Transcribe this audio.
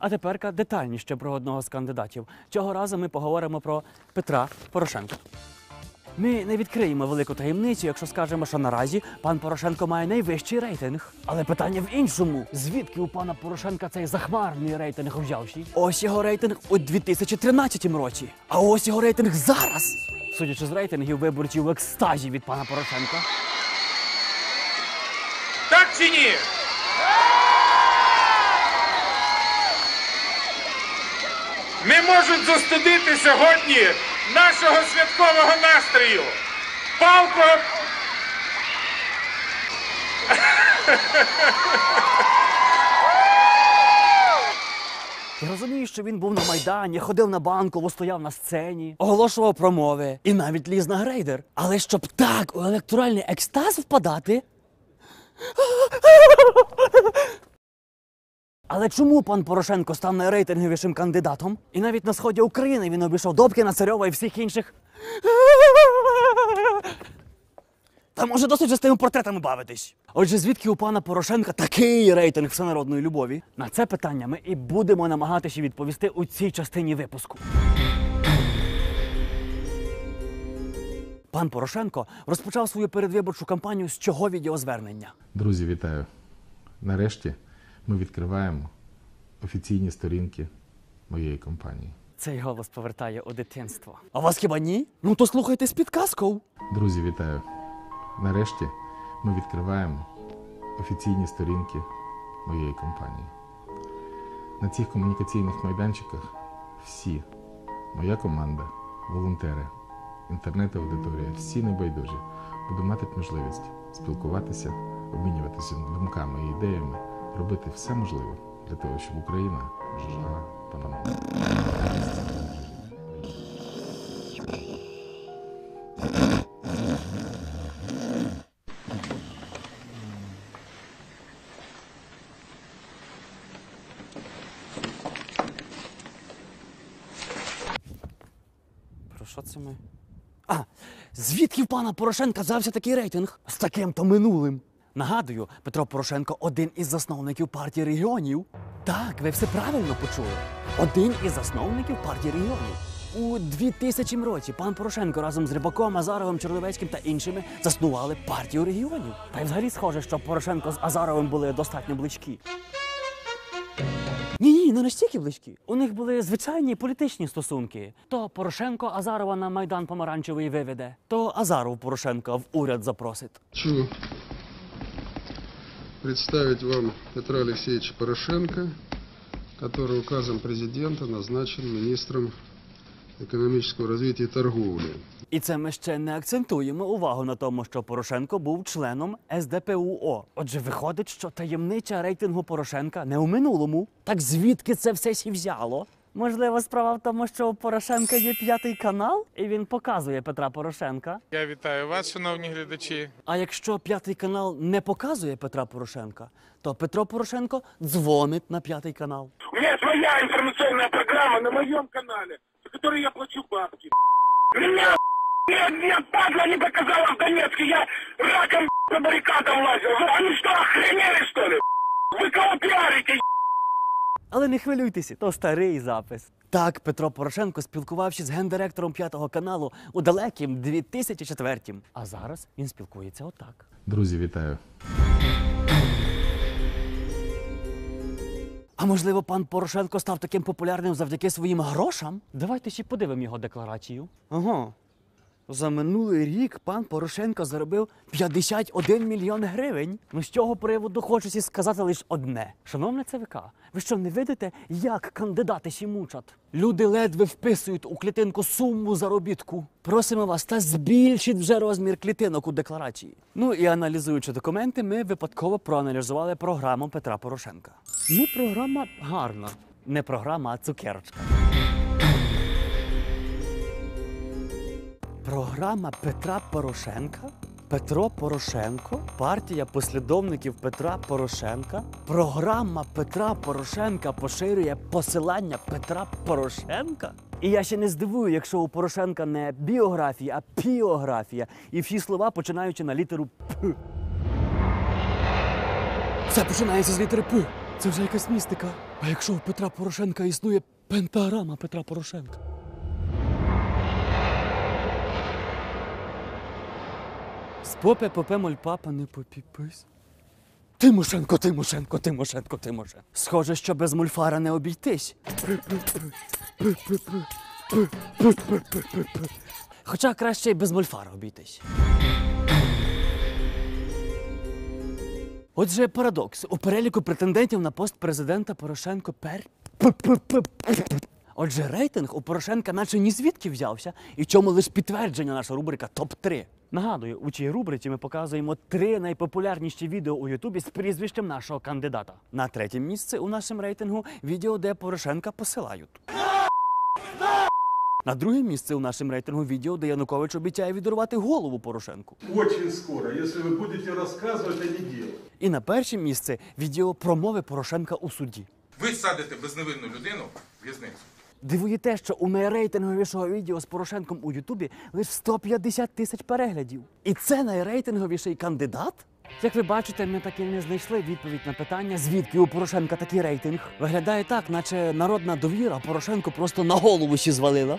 А тепер детальніше про одного з кандидатів. Цього разу ми поговоримо про Петра Порошенка. Ми не відкриємо велику таємницю, якщо скажемо, що наразі пан Порошенко має найвищий рейтинг. Але питання в іншому: звідки у пана Порошенка цей захмарний рейтинг взявся? Ось його рейтинг у 2013 році. А ось його рейтинг зараз. Судячи з рейтингів, виборці в екстазі від пана Порошенка. Так чи ні? Не можуть застудити сьогодні нашого святкового настрою. Палко. Я розумію, що він був на майдані, ходив на банкову, стояв на сцені, оголошував промови і навіть ліз на грейдер. Але щоб так у електоральний екстаз впадати. Але чому пан Порошенко став найрейтинговішим кандидатом? І навіть на сході України він обійшов Добкіна, Царьова і всіх інших. Та може досить вже з тими портретами бавитись. Отже, звідки у пана Порошенка такий рейтинг всенародної любові? На це питання ми і будемо намагатися відповісти у цій частині випуску. Пан Порошенко розпочав свою передвиборчу кампанію з чого відеозвернення. Друзі, вітаю! Нарешті ми відкриваємо офіційні сторінки моєї компанії. Цей голос повертає у дитинство. А вас хіба ні? Ну то слухайте з підказкою. Друзі, вітаю! Нарешті ми відкриваємо офіційні сторінки моєї компанії. На цих комунікаційних майданчиках всі, моя команда, волонтери, інтернет-аудиторія, всі небайдужі будуть мати можливість спілкуватися, обмінюватися думками і ідеями, робити все можливе для того, щоб Україна жила по-новому. Про що це ми? А, звідки в пана Порошенка взявся такий рейтинг? З таким-то минулим. Нагадую, Петро Порошенко один із засновників партії регіонів. Так, ви все правильно почули. Один із засновників партії регіонів. У 2000 році пан Порошенко разом з Рибаком, Азаровим, Чорновецьким та іншими заснували партію регіонів. Та й взагалі схоже, що Порошенко з Азаровим були достатньо близькі. Ні, ні, не настільки близькі. У них були звичайні політичні стосунки. То Порошенко Азарова на майдан помаранчевий виведе, то Азаров Порошенка в уряд запросить. Хочу представить вам Петра Алексеевича Порошенко, который указом президента назначен министром экономического развития и торговли. І це ми ще не акцентуємо увагу на тому, що Порошенко був членом СДПУО. Отже, виходить, що таємнича рейтингу Порошенка не у минулому. Так звідки це все сі взяло? Можливо, справа в тому, що у Порошенка є п'ятий канал, і він показує Петра Порошенка. Я вітаю вас, шановні глядачі. А якщо п'ятий канал не показує Петра Порошенка, то Петро Порошенко дзвонить на п'ятий канал. У мене своя інформаційна програма на моєму канале, хвилюйтеся, то старий запис. Так, Петро Порошенко спілкувався з гендиректором п'ятого каналу у далекім 2004-м. А зараз він спілкується отак. Друзі, вітаю! А можливо, пан Порошенко став таким популярним завдяки своїм грошам? Давайте ще подивимо його декларацію. Ага. За минулий рік пан Порошенко заробив 51 мільйон гривень. Ну з цього приводу хочеться сказати лише одне. Шановне ЦВК, ви що не видите, як кандидати сі мучать? Люди ледве вписують у клітинку суму заробітку. Просимо вас та збільшіть вже розмір клітинок у декларації. Ну і аналізуючи документи, ми випадково проаналізували програму Петра Порошенка. Ну, програма гарна. Не програма, а цукерочка. Програма Петра Порошенка? Петро Порошенко? Партія послідовників Петра Порошенка? Програма Петра Порошенка поширює посилання Петра Порошенка? І я ще не здивую, якщо у Порошенка не біографія, а піографія. І всі слова починаючи на літеру П. Це починається з літери П. Це вже якась містика. А якщо у Петра Порошенка існує пентаграма Петра Порошенка? З попе попе моль папа не попіпись. Тимошенко, Тимошенко, Тимошенко, Тимошенко. Схоже, що без мульфара не обійтись. Хоча краще й без мульфара обійтись. Отже, парадокс. У переліку претендентів на пост президента Порошенко пер. Отже, рейтинг у Порошенка наче ні звідки взявся, і в чому лише підтвердження наша рубрика топ-3. Нагадую, у цій рубриці ми показуємо три найпопулярніші відео у Ютубі з прізвищем нашого кандидата. На третє місце у нашому рейтингу відео, де Порошенка посилають. На друге місце у нашому рейтингу відео, де Янукович обіцяє відірвати голову Порошенку. Очень скоро, если вы будете рассказывать, а не делать. І на перше місце відео промови Порошенка у суді. Ви садите безневинну людину в в'язницю. Дивує те, що у найрейтинговішого відео з Порошенком у Ютубі лише 150 тисяч переглядів. І це найрейтинговіший кандидат? Як ви бачите, ми таки не знайшли відповідь на питання, звідки у Порошенка такий рейтинг. Виглядає так, наче народна довіра Порошенко просто на голову сі звалила.